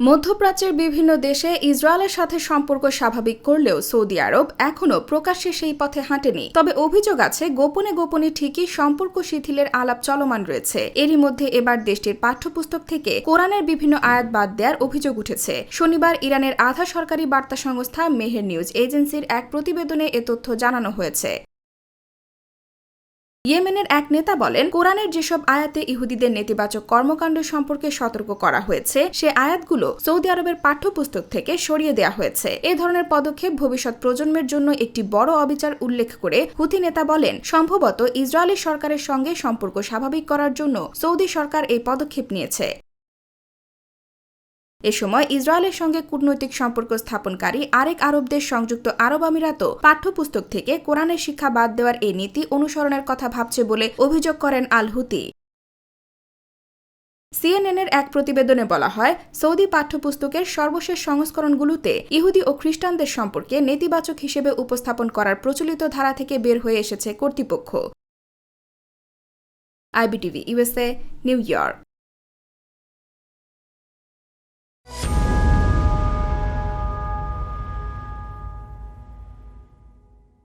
মধ্যপ্রাচ্যের বিভিন্ন দেশে ইসরায়েলের সাথে সম্পর্ক স্বাভাবিক করলেও সৌদি আরব এখনও প্রকাশ্যে সেই পথে হাঁটেনি। তবে অভিযোগ আছে, গোপনে গোপনে ঠিকই সম্পর্ক শিথিলের আলাপ চলমান রয়েছে। এরই মধ্যে এবার দেশটির পাঠ্যপুস্তক থেকে কোরআনের বিভিন্ন আয়াত বাদ দেওয়ার অভিযোগ উঠেছে। শনিবার ইরানের আধা সরকারি বার্তা সংস্থা মেহের নিউজ এজেন্সির এক প্রতিবেদনে এ তথ্য জানানো হয়েছে। ইয়েমেনের এক নেতা বলেন, কোরআনের যেসব আয়াতে ইহুদিদের নেতিবাচক কর্মকাণ্ড সম্পর্কে সতর্ক করা হয়েছে, সে আয়াতগুলো সৌদি আরবের পাঠ্যপুস্তক থেকে সরিয়ে দেওয়া হয়েছে। এ ধরনের পদক্ষেপ ভবিষ্যৎ প্রজন্মের জন্য একটি বড় অবিচার উল্লেখ করে হুথি নেতা বলেন, সম্ভবত ইসরায়েলি সরকারের সঙ্গে সম্পর্ক স্বাভাবিক করার জন্য সৌদি সরকার এই পদক্ষেপ নিয়েছে। এ সময় ইসরায়েলের সঙ্গে কূটনৈতিক সম্পর্ক স্থাপনকারী আরেক আরব দেশ সংযুক্ত আরব আমিরাতও পাঠ্যপুস্তক থেকে কোরআনের শিক্ষা বাদ দেওয়ার এই নীতি অনুসরণের কথা ভাবছে বলে অভিযোগ করেন আল হুতি সিএনএনের এক প্রতিবেদনে বলা হয়, সৌদি পাঠ্যপুস্তকের সর্বশেষ সংস্করণগুলোতে ইহুদি ও খ্রিস্টানদের সম্পর্কে নেতিবাচক হিসেবে উপস্থাপন করার প্রচলিত ধারা থেকে বের হয়ে এসেছে কর্তৃপক্ষ। IBTV USA New York.